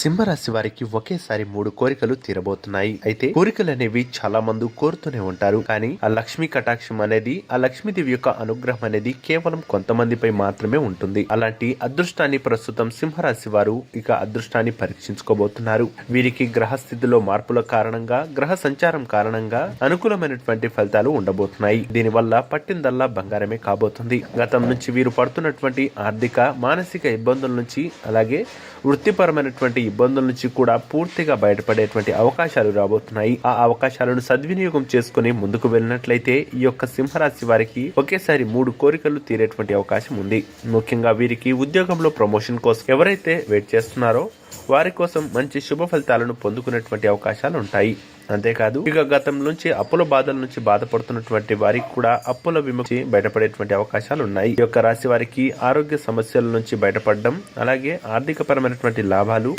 సింహరాశి వారికి ఒకేసారి మూడు కోరికలు తీరబోతున్నాయి. అయితే కోరికలు అనేవి చాలా మంది కోరుతూనే ఉంటారు. కానీ ఆ లక్ష్మీ కటాక్షం అనేది ఆ లక్ష్మీదేవి యొక్క అనుగ్రహం అనేది కేవలం కొంతమందిపై మాత్రమే ఉంటుంది. అలాంటి అదృష్టాన్ని ప్రస్తుతం సింహరాశి వారు ఇక అదృష్టాన్ని పరీక్షించుకోబోతున్నారు. వీరికి గ్రహ స్థితిలో మార్పుల కారణంగా గ్రహ సంచారం కారణంగా అనుకూలమైనటువంటి ఫలితాలు ఉండబోతున్నాయి. దీనివల్ల పట్టిందల్లా బంగారమే కాబోతుంది. గతం నుంచి వీరు పడుతున్నటువంటి ఆర్థిక మానసిక ఇబ్బందుల నుంచి అలాగే వృత్తిపరమైనటువంటి ఇబ్బందుల నుంచి కూడా పూర్తిగా బయటపడేటువంటి అవకాశాలు రాబోతున్నాయి. ఆ అవకాశాలను సద్వినియోగం చేసుకుని ముందుకు వెళ్ళినట్లయితే ఈ యొక్క సింహరాశి వారికి ఒకేసారి మూడు కోరికలు తీరేటువంటి అవకాశం ఉంది. ముఖ్యంగా వీరికి ఉద్యోగంలో ప్రమోషన్ కోసం ఎవరైతే వెయిట్ చేస్తున్నారో వారి కోసం మంచి శుభ ఫలితాలను పొందుకునేటువంటి అవకాశాలు ఉంటాయి. అంతేకాదు ఇక గతం నుంచి అప్పుల బాధల నుంచి బాధపడుతున్నటువంటి వారికి కూడా అప్పుల విముక్తి బయటపడేటువంటి అవకాశాలు ఉన్నాయి. ఈ యొక్క రాశి వారికి ఆరోగ్య సమస్యల నుంచి బయటపడడం అలాగే ఆర్థిక పరమైనటువంటి లాభాలు